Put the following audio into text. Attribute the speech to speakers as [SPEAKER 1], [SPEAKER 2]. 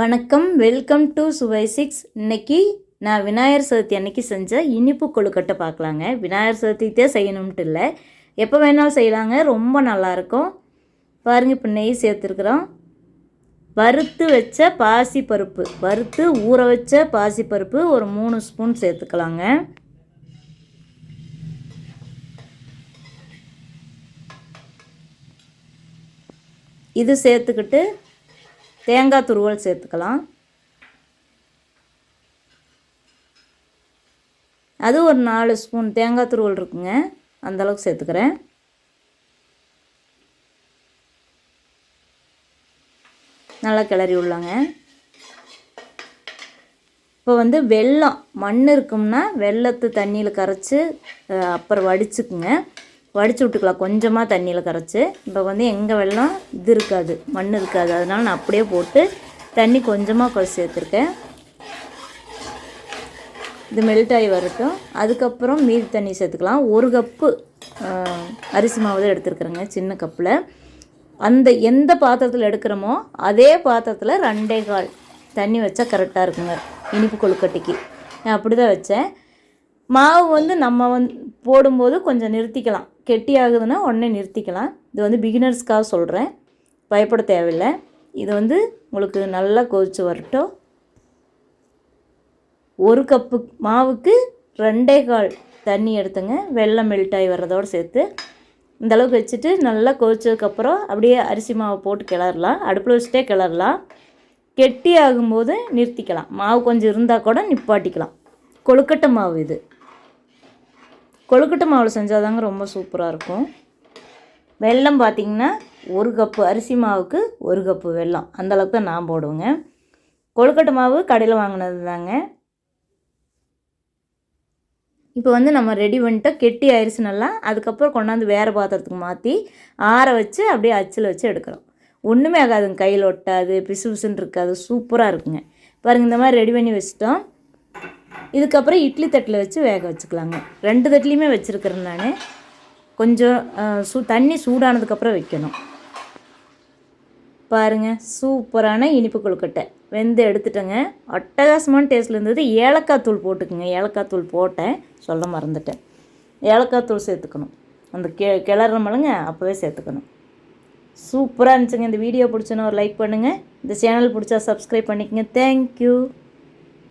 [SPEAKER 1] வணக்கம் welcome to சுவை six இன்னைக்கு நான் விநாயகர் சதுர்த்தி அன்னைக்கு செஞ்ச இனிப்பு கொழுக்கட்டை பார்க்கலாங்க. விநாயகர் சதுர்த்திக்கே செய்யணும்ட்டு இல்லை. எப்போ வேணாலும் செய்யலாங்க. ரொம்ப நல்லாயிருக்கும் பாருங்கள் இப்போ நெய் சேர்த்துருக்குறோம். வறுத்து வச்ச பாசி பருப்பு வறுத்து ஊற வச்ச பாசி பருப்பு ஒரு மூணு ஸ்பூன் சேர்த்துக்கலாங்க. இது சேர்த்துக்கிட்டு தேங்காய் துருவல் சேர்த்துக்கலாம். அது ஒரு நாலு ஸ்பூன் தேங்காய் துருவல் இருக்குங்க. அந்தளவுக்கு சேர்த்துக்கிறேன். நல்லா கிளறி விடலாங்க. இப்போ வந்து வெல்லம் மண் இருக்கும்னா வெள்ளத்து தண்ணியில் கரைச்சி அப்புறம் வடிச்சுக்குங்க. வடித்து விட்டுக்கலாம். கொஞ்சமாக தண்ணியில் கரைச்சி. இப்போ வந்து எங்கள் வெள்ளம் இது இருக்காது. மண் இருக்காது. அதனால் நான் அப்படியே போட்டு தண்ணி கொஞ்சமாக குறைச்சி சேர்த்துருக்கேன். இது மெல்ட் ஆகி வரட்டும். அதுக்கப்புறம் மீதி தண்ணி சேர்த்துக்கலாம். ஒரு கப்பு அரிசி மாவு தான் எடுத்துருக்குறேங்க சின்ன கப்பில். அந்த எந்த பாத்திரத்தில் எடுக்கிறோமோ அதே பாத்திரத்தில் ரெண்டே கால் தண்ணி வச்சா கரெக்டாக இருக்குங்க இனிப்பு கொழுக்கட்டைக்கு. நான் அப்படி தான் வச்சேன். மாவு வந்து நம்ம வந்து போடும்போது கொஞ்சம் நிறுத்திக்கலாம். கெட்டி ஆகுதுன்னா உடனே நிறுத்திக்கலாம். இது வந்து பிகினர்ஸ்க்காக சொல்கிறேன் பயப்பட தேவையில்லை. இது வந்து உங்களுக்கு நல்லா கொதித்து வரட்டும். ஒரு கப்பு மாவுக்கு ரெண்டே கால் தண்ணி எடுத்துங்க. வெள்ளம் மெல்ட் ஆகி வர்றதோடு சேர்த்து. இந்த அளவுக்கு வச்சுட்டு நல்லா கொதிச்சதுக்கப்புறம் அப்படியே அரிசி மாவை போட்டு கிளறலாம். அடுப்பில் வச்சுட்டே கிளறலாம். கெட்டி ஆகும்போது நிறுத்திக்கலாம். மாவு கொஞ்சம் இருந்தால் கூட நிப்பாட்டிக்கலாம். கொழுக்கட்டை மாவு இது. கொழுக்கட்டை மாவில் செஞ்சால் தாங்க ரொம்ப சூப்பராக இருக்கும். வெல்லம் பார்த்திங்கன்னா ஒரு கப்பு அரிசி மாவுக்கு ஒரு கப்பு வெல்லம். அந்தளவுக்கு தான் நான் போடுவேங்க. கொழுக்கட்டை மாவு கடையில் வாங்கினது தாங்க இப்போ வந்து நம்ம ரெடி பண்ணிட்டோம் கெட்டி ஆயிடுச்சு நல்லா. அதுக்கப்புறம் கொண்டாந்து வேறு பாத்திரத்துக்கு மாற்றி ஆற வச்சு அப்படியே அச்சில் வச்சு எடுக்கிறோம். ஒன்றுமே ஆகாதுங்க. கையில் ஒட்டாது பிசு பிசுன்னு இருக்காது. சூப்பராக இருக்குங்க. பாருங்கள் இந்த மாதிரி ரெடி பண்ணி வச்சுட்டோம். இதுக்கப்புறம் இட்லி தட்டில் வச்சு வேக வச்சுக்கலாங்க. ரெண்டு தட்டிலையுமே வச்சுருக்கிறேன் நான். கொஞ்சம் சூ தண்ணி சூடானதுக்கப்புறம் வைக்கணும். பாருங்கள் சூப்பரான இனிப்பு கொழுக்கட்டை. வெந்து எடுத்துட்டேங்க. அட்டகாசமான டேஸ்ட்டில் இருந்தது. ஏலக்காய் தூள் போட்டுக்குங்க. ஏலக்காய் தூள் போட்டேன். சொல்ல மறந்துட்டேன். ஏலக்காய் தூள் சேர்த்துக்கணும். அந்த கெ கிளறமலுங்க அப்போவே சேர்த்துக்கணும். சூப்பராக இருந்துச்சுங்க. இந்த வீடியோ பிடிச்சோன்னா ஒரு லைக் பண்ணுங்கள் இந்த சேனல் பிடிச்சா சப்ஸ்கிரைப் பண்ணிக்கோங்க. தேங்க்யூ